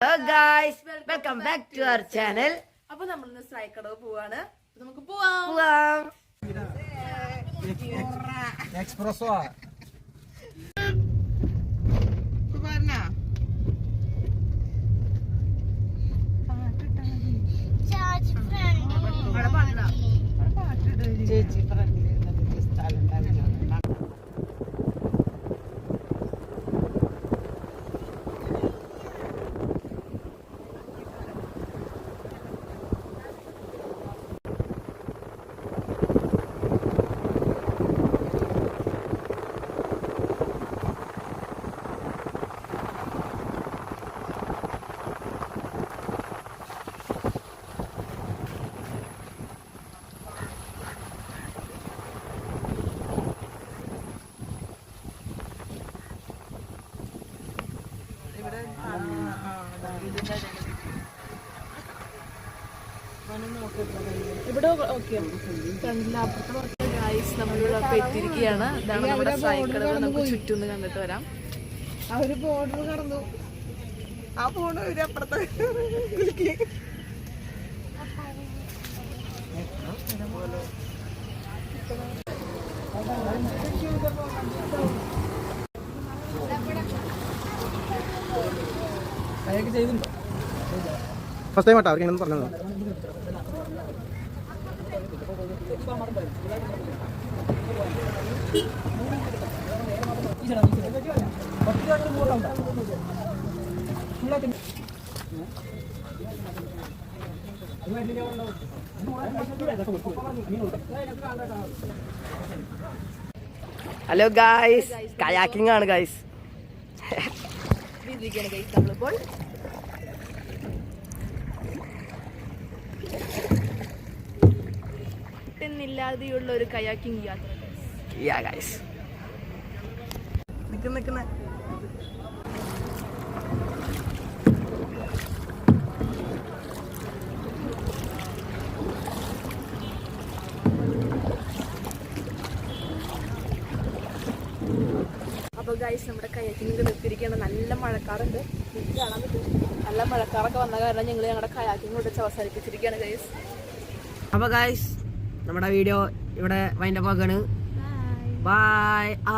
Hello guys welcome back to our channel അപ്പൊ നമ്മൾ ഇന്ന് സ്ട്രൈക്കടവ് പോവാണ്. നമുക്ക് പോവാം. പോവാം. എക്സ്പ്രസ്സോ ചേച്ചി ഫ്രണ്ടിൽ സ്ഥലം ഉണ്ടാവില്ല ഇവിടെ ഓക്കെ. ഫ്രണ്ടിലപ്പുറത്ത് ഗായ്സ് നമ്മളിവിടെ എത്തിയിരിക്കുകയാണ്. ഇതാണ് നമ്മുടെ സ്ട്രൈക്കടവ് നമുക്ക് ചുറ്റും കണ്ടിട്ട് വരാം. അവർ ബോർഡർ കടന്നു. ആ ഫോണ് ഒരു അപ്പുറത്തെ കുലുക്കി. ഫസ്റ്റ് ടൈം ആട്ടോ അവർക്ക് ഇങ്ങനെ പറഞ്ഞത്. ഹലോ ഗായ്സ് കയാക്കിംഗ് ആണ് ഗായ്സ് ഇരിക്കുകയാണ് ഗൈസ് നമ്മളിപ്പോൾ. കിട്ടുന്നില്ലാതെയുള്ള ഒരു കയാക്കിംഗ് യാത്ര നിൽക്കുന്ന ഗായ്സ് അപ്പോൾ ഗൈസ് നമ്മുടെ കയാക്കിങ്ങിൽ നിർത്തിയിരിക്കുകയാണ് നല്ല മഴക്കാറുണ്ട്. എനിക്ക് കാണാൻ പറ്റും നല്ല മഴക്കാറൊക്കെ വന്ന കാരണം ഞങ്ങൾ ഞങ്ങളുടെ കയാക്കിങ് കൊണ്ട് അവസാനിപ്പിച്ചിരിക്കുകയാണ് ഗൈസ് അപ്പൊ ഗൈസ് നമ്മുടെ വീഡിയോ ഇവിടെ വൈൻഡപ്പ് ആക്കാണ്. ബൈ ആ